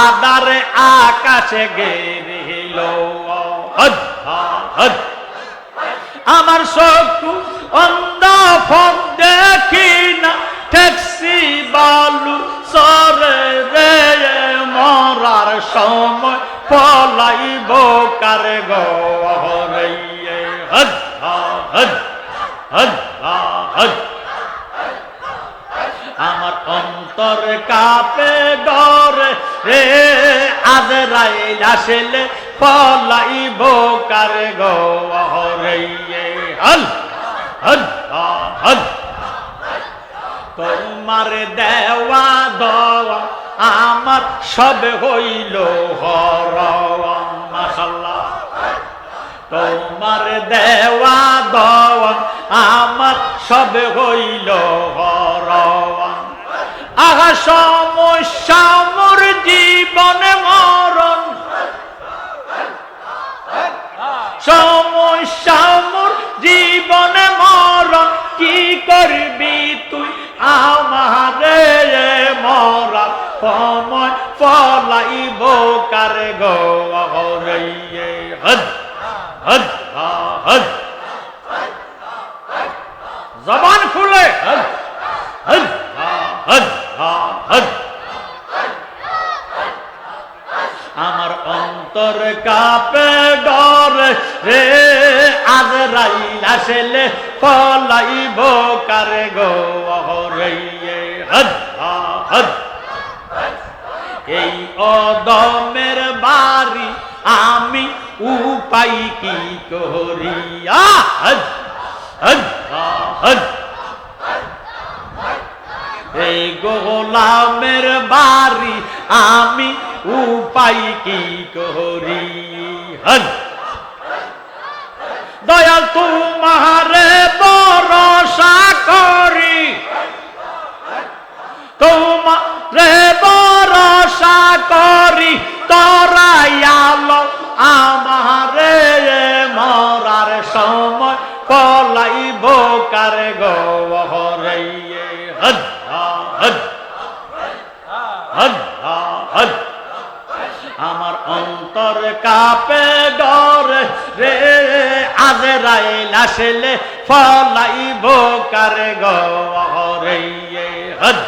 আদার আকাশে গেরিল আমার শত্রু অন্ধ দেখি না ট্যাক্সি বালু সরে রে, মরার সময় পলাইব কারে গরে হদ হদ হদ হদ আমার অন্তর কাপে ডরে রে, আজ রাইল আসলে পলাইব কার গরে হল হল হল। তোমার দেওয়া দওয়া আমার সব হইল হরওয়া মাশাল্লাহ তোমার দেওয়া দওয়া আমার সব হইল আহা সমস্যা মোর জীবনে মরণ। সমস্যা মোর জীবনে মরণ, কি করবি তুই? আমারে মরা, সময় ফলাইব কারে গরে হদ হদ হদ। জবান খুলে, হদ হদ হদ আমার অন্তর কাপে ডরে রে, আজ রাইল আসলে ফলাইব কারে গো রে হদ হদ। এই অদমের বাড়ি আমি উপায় কি করিয়া? হদ হদ হদ। এই গোলামের বাড়ি আমি উপায় কি করি? হন। দয়াল তোমারে ভরসা করি। তোমারে অন্তর কাপে ডরে রে আজ রাইল আসলে ফলাইব কার গরে হদ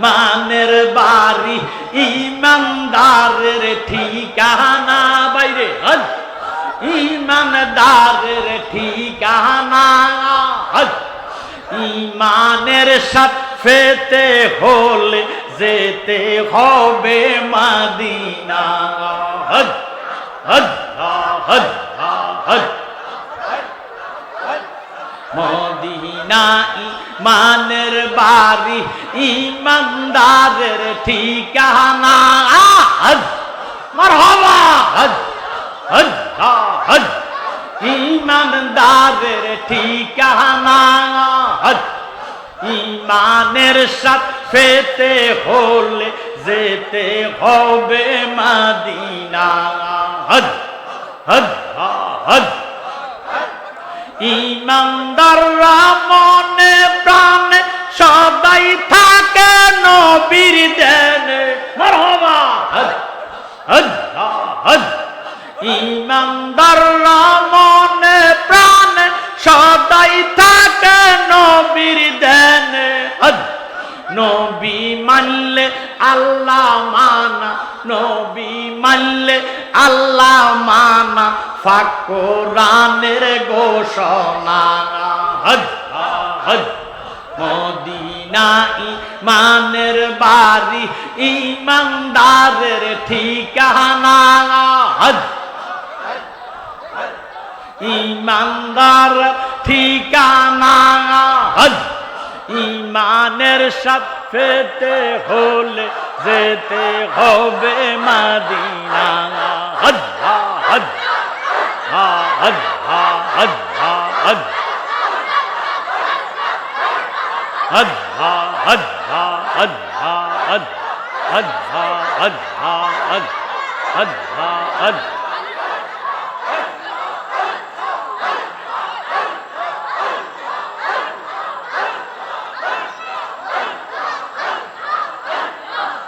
ইমানের বাড়ি, ইমানদারের ঠিকানা বাইরে। হদ ইমানদারের ঠিকানা। ইমানের সাথে হলে যেতে হবে মাদিনা। হদ হদ হদ হদ মদিনা ইমানের বাড়ি ইমানদারের ঠিকানা। হদ মারহাবা হদ হদ হদ ইমানদারের ঠিকানা। হদ ইমানের সাথে হলে যেতে হবে মাদিনা। হদ হদ হদ ইমানদাররা মনে প্রাণে সদাই থাকে নবীর দেনে। মারহাবা। হদ হদ হদ ইমানদাররা মানলে আল্লাহ মানা ফাকরানের ঘোষণা। হদ হদ মদিনা ইমানের বাড়ি, ইমানদারের ঠিকানা। হদ ইমানদার ঠিকানা। হদ ইমানের সাথে হলে যেতে হবে মাদিনা হদ হদ হদ হদ হদ হদ হদ হদ হদ হদ হদ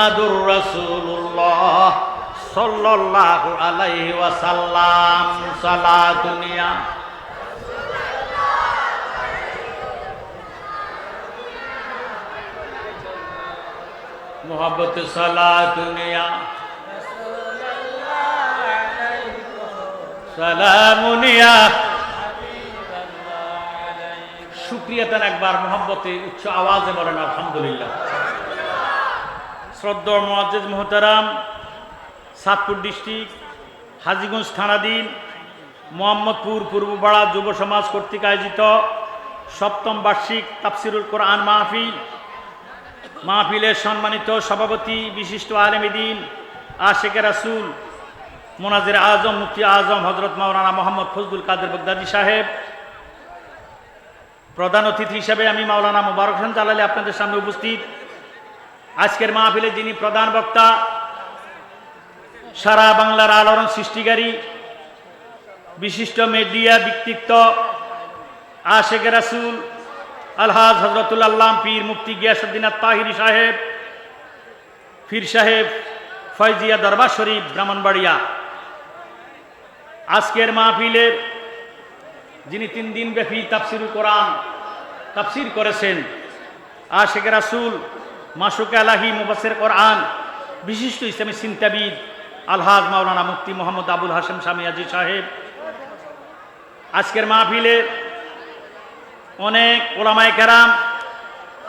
মুহাম্মাদুর রাসূলুল্লাহ সাল্লাল্লাহু আলাইহি ওয়াসাল্লাম। সালা দুনিয়া। মোহাম্মত সালা দুনিয়া। সালামুনিয়া। সুপ্রিয়াতান একবার মোহাম্মতে উচ্চ আওয়াজে বলেন, আলহামদুলিল্লাহ। শ্রদ্ধ মোয়াজ্জেদ মোহতারাম, সাতপুর ডিস্ট্রিক্ট, হাজিগঞ্জ থানাধীন, মোহাম্মদপুর পূর্বপাড়া যুব সমাজ কর্তৃক আয়োজিত সপ্তম বার্ষিক তাফসিরুল কোরআন মাহফিল। মাহফিলের সম্মানিত সভাপতি, বিশিষ্ট আলেমিদিন আশেকে রাসুল, মোনাজের আজম, মুফতি আজম হজরত মাওলানা মোহাম্মদ ফজলুল কাদের বগদাদি সাহেব। প্রধান অতিথি হিসাবে আমি মাওলানা মুবারক হোসেন জালালি আপনাদের সামনে উপস্থিত। আজকের মাহফিলে যিনি প্রধান বক্তা, সারা বাংলার আলোড়ন সৃষ্টিকারী, বিশিষ্ট মিডিয়া ব্যক্তিত্ব, আশেখ রাসুল, আলহাজ হজরতুল আল্লাম পীর মুফতি গিয়াসুদ্দিন তাহিরি সাহেব, ফির সাহেব ফয়জিয়া দরবার শরীফ, ব্রাহ্মণবাড়িয়া। আজকের মাহফিলের যিনি তিন দিন ব্যাপী তাফসির কোরআন তাফসির করেছেন, আশেখ রাসুল মাসুক আলাহি মুবাসের কোরআন, বিশিষ্ট ইসলামী চিন্তাবিদ আলহাজ মাওলানা মুফতি মোহাম্মদ আবুল হাসেম সামিয়াজি সাহেব। আজকের মাহফিলের অনেক ওলামায় কেরাম,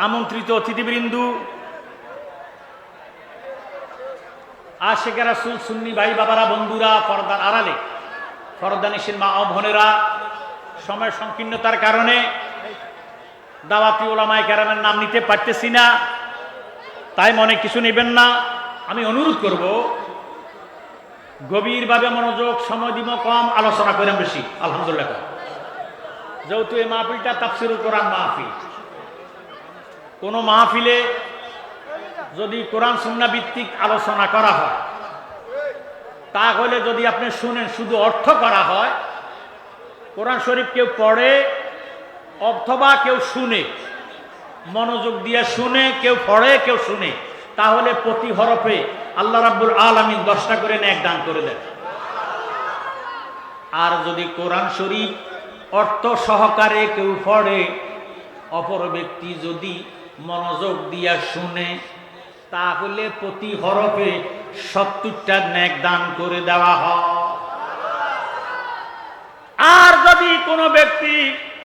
আমন্ত্রিত অতিথিবৃন্দু আশেখ রাসুল, সুন্নি ভাই বাবারা, বন্ধুরা পর্দার আড়ালে ফরদানিসের মা ও বোনেরা সময় সংকীর্ণতার কারণে দাওয়াতি ওলামায় ক্যারামের নাম নিতে পারতেছি না। তাই মনে কিছু নেবেন না। আমি অনুরোধ করব, গভীরভাবে মনোযোগ, সময় দিব, কম আলোচনা করেন বেশি, আলহামদুলিল্লাহ যেহেতু এই মাহফিলটা তাফসিরুল কোরআন মাহফিল। কোনো মাহফিলে যদি কোরআন সুন্না ভিত্তিক আলোচনা করা হয়, তাহলে যদি আপনি শুনেন শুধু অর্থ করা হয়, কোরআন শরীফ কেউ পড়ে অথবা কেউ শুনে মনোযোগ দিয়ে শুনে, কেউ পড়ে, কেউ শুনে। তাহলে প্রতি হরফে আল্লাহ রাব্বুল আলামিন দশটা করে ন্যাক দান করে দেন। আর যদি কোরআন শরীফ অর্থ সহকারে কেউ পড়ে, অপর ব্যক্তি যদি মনোযোগ দিয়া শুনে, তাহলে প্রতি হরফে সত্তরটা ন্যাক দান করে দেওয়া হয়। আর যদি কোনো ব্যক্তি